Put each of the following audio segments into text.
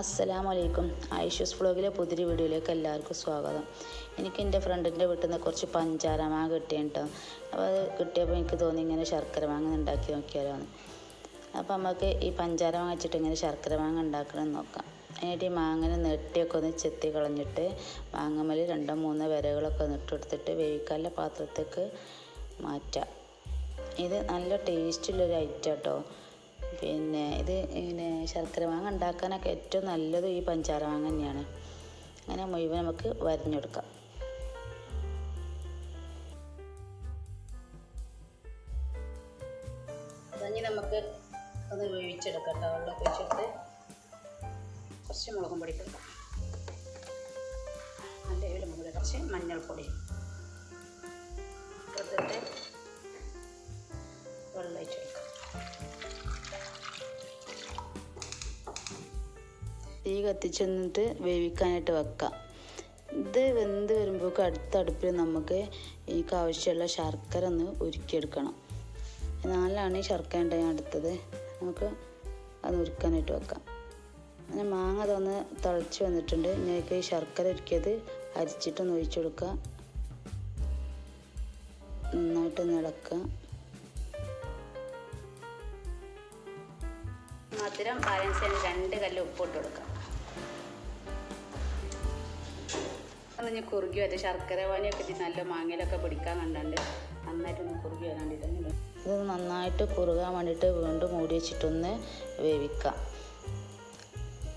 അസ്സലാമു വലൈക്കും ഐഷസ് വ്ളോഗിലെ പുതിയൊരു വീഡിയോയിലേക്ക് എല്ലാവർക്കും സ്വാഗതം. എനിക്ക് എന്റെ ഫ്രണ്ടിന്റെ വീട്ടിൽ നിന്ന് കുറച്ച് പഞ്ചാര മാങ്ങ കിട്ടിയിട്ടോ അപ്പോൾ അത് കിട്ടിയപ്പോൾ എനിക്ക് തോന്നി ഇങ്ങനെ ശർക്കര മാങ്ങ ഉണ്ടാക്കി നോക്കിയാലോ എന്ന് അപ്പോൾ നമുക്ക് ഈ പഞ്ചാര മാങ്ങ വെച്ചിട്ട് ഇങ്ങനെ ശർക്കര മാങ്ങ ഉണ്ടാക്കണം നോക്കാം. അതിനായിട്ട് ഈ മാങ്ങനെ നെട്ടിയൊക്കെ ഒന്ന് ചെത്തി കളഞ്ഞിട്ട് മാങ്ങമല രണ്ടോ മൂന്നോ വിരകളൊക്കെ ഒന്ന് ഇട്ടെടുത്തിട്ട് വേവിക്കാനുള്ള പാത്രത്തേക്ക് മാറ്റാം. ഇത് നല്ല ടേസ്റ്റുള്ളൊരു ഐറ്റം കേട്ടോ. പിന്നെ ഇത് പിന്നെ ശർക്കര മാങ്ങ ഉണ്ടാക്കാനൊക്കെ ഏറ്റവും നല്ലത് ഈ പഞ്ചാര മാങ്ങ തന്നെയാണ്. അങ്ങനെ മുഴുവൻ നമുക്ക് വരഞ്ഞെടുക്കാം. അതഞ്ഞ് നമുക്ക് അത് വേവിച്ചെടുക്കാം കേട്ടോ വെള്ളമൊക്കെ ഒഴിച്ചെടുത്ത് കുറച്ച് മുളകും പൊടി കൊടുക്കാം. നല്ല ഇതിൽ മുകളിൽ കുറച്ച് മഞ്ഞൾപ്പൊടി എടുത്തിട്ട് വെള്ളം ഒഴിച്ചെടുക്കാം. തീ കത്തിച്ച് നിന്നിട്ട് വേവിക്കാനായിട്ട് വെക്കാം. ഇത് വെന്ത് വരുമ്പോൾ അടുത്ത അടുപ്പിൽ നമുക്ക് എനിക്ക് ആവശ്യമുള്ള ശർക്കര ഒന്ന് ഉരുക്കിയെടുക്കണം. നാലാണ് ഈ ശർക്കര ഉണ്ട് ഞാൻ അടുത്തത്. നമുക്ക് അത് ഉരുക്കാനായിട്ട് വെക്കാം. അങ്ങനെ മാങ്ങ അതൊന്ന് തിളച്ച് വന്നിട്ടുണ്ട്. ഞങ്ങൾക്ക് ഈ ശർക്കര ഉരുക്കിയത് അരിച്ചിട്ടൊന്ന് ഒഴിച്ചു കൊടുക്കുക. നന്നായിട്ടൊന്ന് ഇളക്കുക. മധുരം ബാലൻസിന് രണ്ട് കല്ല് ഉപ്പിട്ട് കൊടുക്കാം. ഒന്ന് കുറുകി വരെ ശർക്കര പാനിയൊക്കെ നല്ല മാങ്ങയിലൊക്കെ പിടിക്കാൻ കണ്ടാണ്ട് നന്നായിട്ടൊന്ന് കുറുകി വരാണ്ട് ഇതൊന്ന് ഇത് നന്നായിട്ട് കുറുകാൻ വേണ്ടിയിട്ട് വീണ്ടും മൂടി വെച്ചിട്ടൊന്ന് വേവിക്കാം.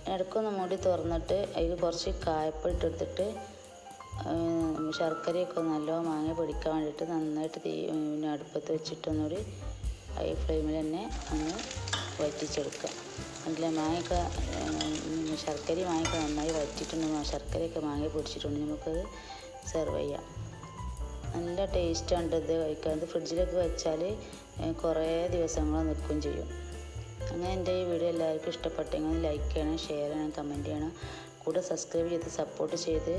ഇടയ്ക്കൊന്ന് മൂടി തുറന്നിട്ട് അതിൽ കുറച്ച് കായപ്പൊടി ഇട്ടെടുത്തിട്ട് ശർക്കരയൊക്കെ നല്ല മാങ്ങ പിടിക്കാൻ വേണ്ടിയിട്ട് നന്നായിട്ട് തീ പിന്നെ അടുപ്പത്ത് വെച്ചിട്ടൊന്നുകൂടി ഹൈ ഫ്ലെയിമിൽ തന്നെ ഒന്ന് വറ്റിച്ചെടുക്കുക. അതിലെ മാങ്ങയൊക്കെ ശർക്കര മാങ്ങയൊക്കെ നന്നായി വറ്റിയിട്ടുണ്ട്. ശർക്കരയൊക്കെ മാങ്ങ പിടിച്ചിട്ടുണ്ട്. നമുക്കത് സെർവ് ചെയ്യാം. നല്ല ടേസ്റ്റാണ് ഇത് കഴിക്കാൻ. ഇത് ഫ്രിഡ്ജിലൊക്കെ വെച്ചാൽ കുറേ ദിവസങ്ങൾ നിൽക്കുകയും ചെയ്യും. അങ്ങനെ എന്റെ ഈ വീഡിയോ എല്ലാവർക്കും ഇഷ്ടപ്പെട്ടെങ്കിൽ ലൈക്ക് ചെയ്യണം ഷെയർ ചെയ്യണം കമന്റ് ചെയ്യണം. കൂടെ സബ്സ്ക്രൈബ് ചെയ്ത് സപ്പോർട്ട് ചെയ്ത്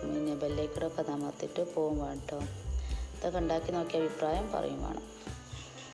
പിന്നെ ബെല്ലൈക്കടൊക്കെ അമർത്തിയിട്ട് പോകും വേണം കേട്ടോ. ഇതൊക്കെ ഉണ്ടാക്കി നോക്കിയ അഭിപ്രായം പറയും വേണം.